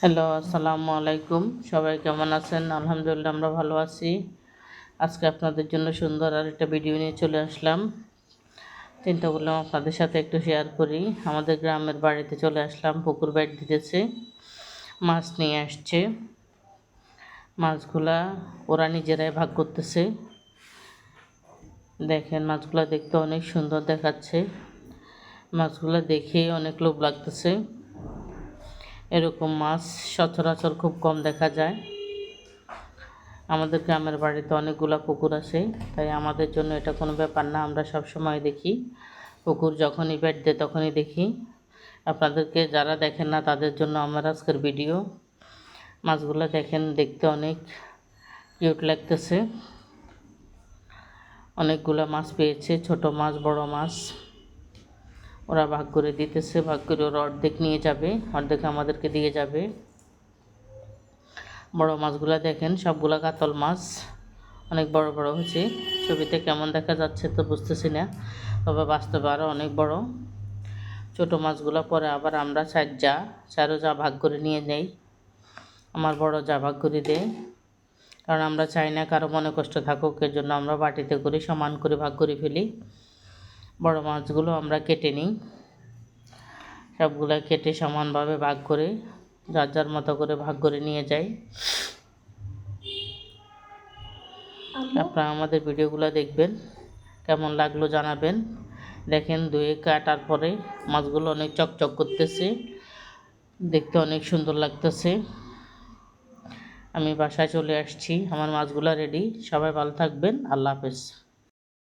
Hello, আসসালামু আলাইকুম। সবাই কেমন আছেন? আলহামদুলিল্লাহ, আমরা ভালো আছি। আজকে আপনাদের জন্য সুন্দর আর একটা ভিডিও নিয়ে চলে আসলাম। চিন্তা করলাম আপনাদের সাথে একটু শেয়ার করি। আমাদের গ্রামের বাড়িতে চলে আসলাম, পুকুর বাইট দিতেছে। মাছ নিয়ে আসছে। মাছগুলা ওরা নিজেরাই ভাগ করতেছে। দেখেন, মাছগুলা দেখতে অনেক সুন্দর দেখাচ্ছে। মাছগুলো দেখে অনেক লোভ লাগতেছে। এরকম মাছ সচরাচর খুব কম দেখা যায়। আমাদের গ্রামের বাড়িতে অনেকগুলো পুকুর আছে, তাই আমাদের জন্য এটা কোনো ব্যাপার না। আমরা সব সময় দেখি, পুকুর যখনই বেড দেয় তখনই দেখি। আপনাদেরকে যারা দেখেন না, তাদের জন্য আমার আজকের ভিডিও। মাছগুলো দেখেন, দেখতে অনেক কিউট লাগতেছে। অনেকগুলো মাছ পেয়েছে, ছোট মাছ, বড় মাছ। ওরা ভাগ করে দিতেছে, ভাগ করে ওরা অর্ধেক নিয়ে যাবে, অর্ধেক আমাদেরকে দিয়ে যাবে। বড় মাছগুলো দেখেন, সবগুলা কাতল মাছ, অনেক বড় বড় হয়েছে। ছবিতে কেমন দেখা যাচ্ছে তো বুঝতেছি না, তবে বাস্তবে আরও অনেক বড়। ছোট মাছগুলো পরে আবার আমরা চার যা, চারও যা ভাগ করে নিয়ে যাই আমার বড় যা ভাগ করে দেয় কারণ আমরা চাই না কারও মনে কষ্ট থাকুক, এর জন্য আমরা বাটিতে করে সমান করে ভাগ করে ফেলি। বড় মাছগুলো আমরা কেটে নিই। সবগুলো কেটে সমানভাবে ভাগ করে যার যার মতো করে ভাগ করে নিয়ে যাই। আপনারা আমাদের ভিডিওগুলো দেখবেন কেমন লাগল জানাবেন। দেখেন ধুয়ে কাটার পরে মাছগুলো অনেক চকচক করতেছে দেখতে অনেক সুন্দর লাগতেছে। আমি বাসায় চলে আসছি আমার মাছগুলো রেডি সবাই ভালো থাকবেন আল্লাহ হাফেজ।